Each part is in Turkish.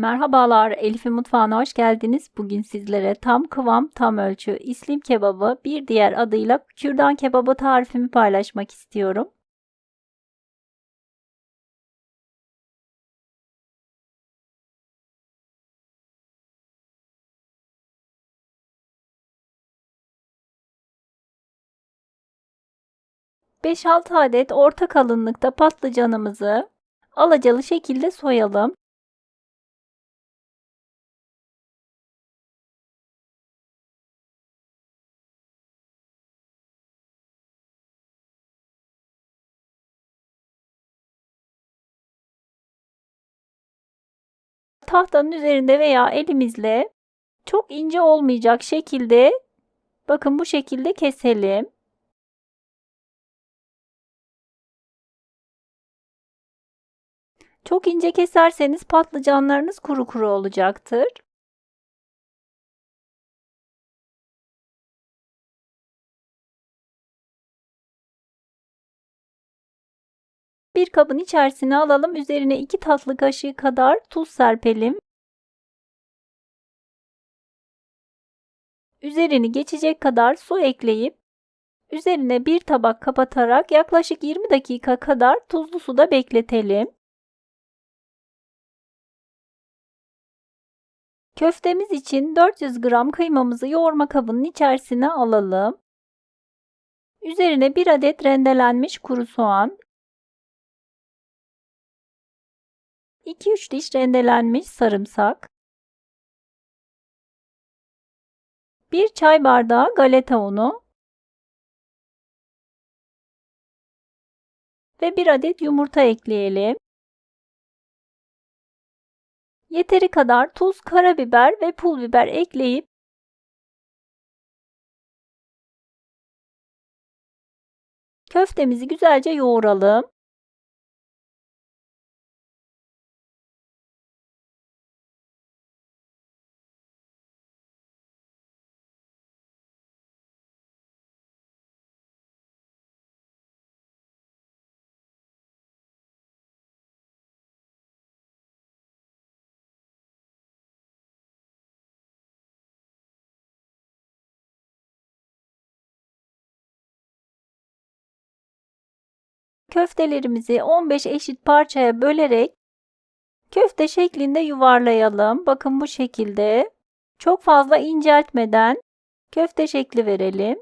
Merhabalar, Elif'in mutfağına hoş geldiniz. Bugün sizlere tam kıvam, tam ölçü İslim kebabı, bir diğer adıyla kürdan kebabı tarifimi paylaşmak istiyorum. ...5-6 adet orta kalınlıkta patlıcanımızı alacalı şekilde soyalım. Tahtanın üzerinde veya elimizle çok ince olmayacak şekilde bakın bu şekilde keselim. Çok ince keserseniz patlıcanlarınız kuru kuru olacaktır. Bir kabın içerisine alalım. Üzerine 2 tatlı kaşığı kadar tuz serpelim. Üzerini geçecek kadar su ekleyip üzerine bir tabak kapatarak yaklaşık 20 dakika kadar tuzlu suda bekletelim. Köftemiz için 400 gram kıymamızı yoğurma kabının içerisine alalım. Üzerine 1 adet rendelenmiş kuru soğan, 2-3 diş rendelenmiş sarımsak, 1 çay bardağı galeta unu ve 1 adet yumurta ekleyelim. Yeteri kadar tuz, karabiber ve pul biber ekleyip köftemizi güzelce yoğuralım. Köftelerimizi 15 eşit parçaya bölerek köfte şeklinde yuvarlayalım. Bakın bu şekilde. Çok fazla inceltmeden köfte şekli verelim.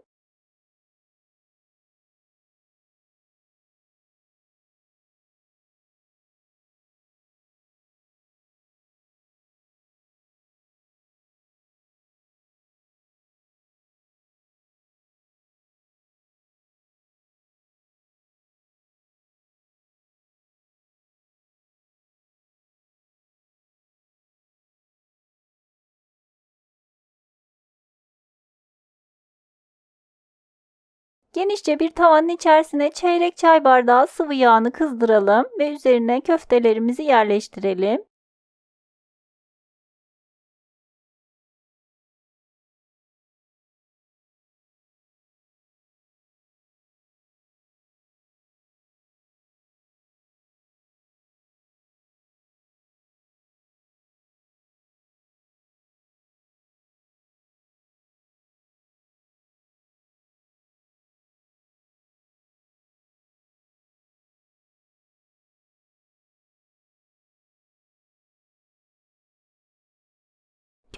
Genişçe bir tavanın içerisine çeyrek çay bardağı sıvı yağını kızdıralım ve üzerine köftelerimizi yerleştirelim.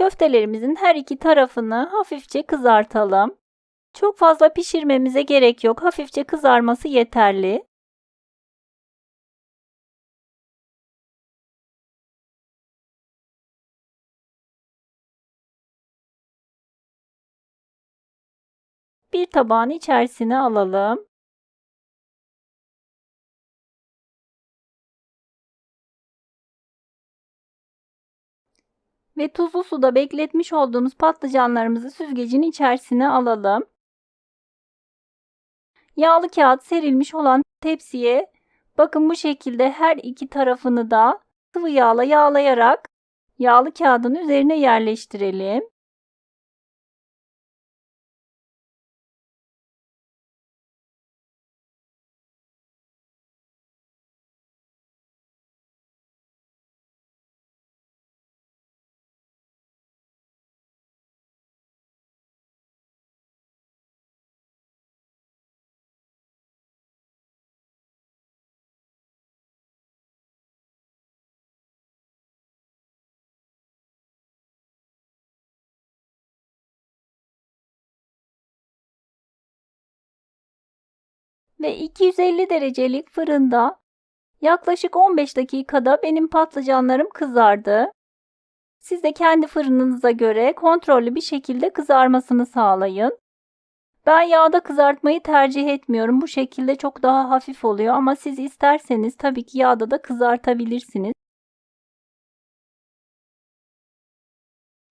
Köftelerimizin her iki tarafını hafifçe kızartalım. Çok fazla pişirmemize gerek yok. Hafifçe kızarması yeterli. Bir tabağın içerisine alalım. Ve tuzlu suda bekletmiş olduğumuz patlıcanlarımızı süzgecin içerisine alalım. Yağlı kağıt serilmiş olan tepsiye bakın bu şekilde her iki tarafını da sıvı yağla yağlayarak yağlı kağıdın üzerine yerleştirelim. Ve 250 derecelik fırında yaklaşık 15 dakikada benim patlıcanlarım kızardı. Siz de kendi fırınınıza göre kontrollü bir şekilde kızarmasını sağlayın. Ben yağda kızartmayı tercih etmiyorum. Bu şekilde çok daha hafif oluyor ama siz isterseniz tabii ki yağda da kızartabilirsiniz.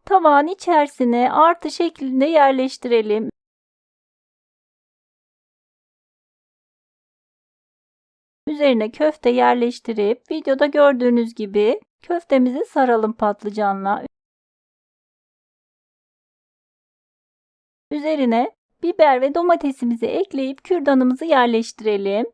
Tabağın içerisine artı şeklinde yerleştirelim. Üzerine köfte yerleştirip videoda gördüğünüz gibi köftemizi saralım patlıcanla. Üzerine biber ve domatesimizi ekleyip kürdanımızı yerleştirelim.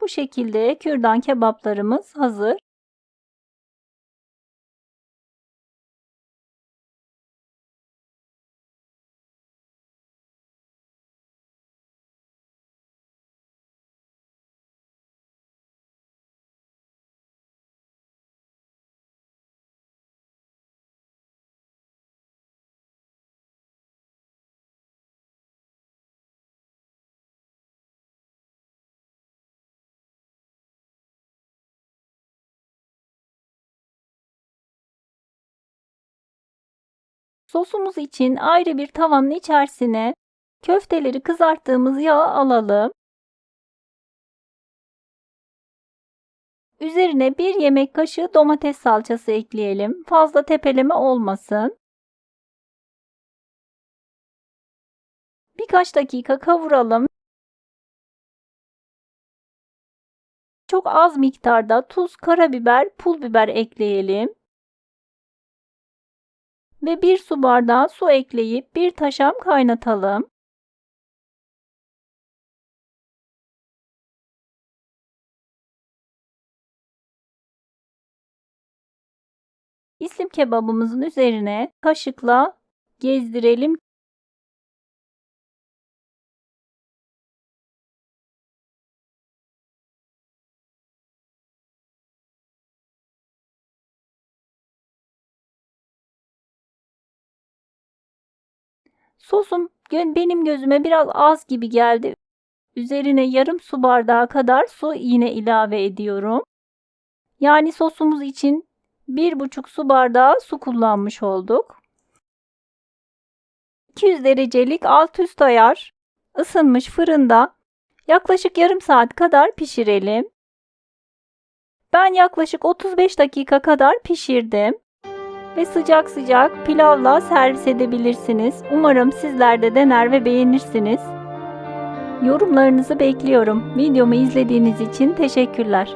Bu şekilde kürdan kebaplarımız hazır. Sosumuz için ayrı bir tavanın içerisine köfteleri kızarttığımız yağı alalım. Üzerine bir yemek kaşığı domates salçası ekleyelim. Fazla tepeleme olmasın. Birkaç dakika kavuralım. Çok az miktarda tuz, karabiber, pul biber ekleyelim ve bir su bardağı su ekleyip bir taşam kaynatalım. İslim kebabımızın üzerine kaşıkla gezdirelim. Sosum benim gözüme biraz az gibi geldi. Üzerine yarım su bardağı kadar su yine ilave ediyorum. Yani sosumuz için bir buçuk su bardağı su kullanmış olduk. 200 derecelik alt üst ayar ısınmış fırında yaklaşık yarım saat kadar pişirelim. Ben yaklaşık 35 dakika kadar pişirdim ve sıcak sıcak pilavla servis edebilirsiniz. Umarım sizler de dener ve beğenirsiniz. Yorumlarınızı bekliyorum. Videomu izlediğiniz için teşekkürler.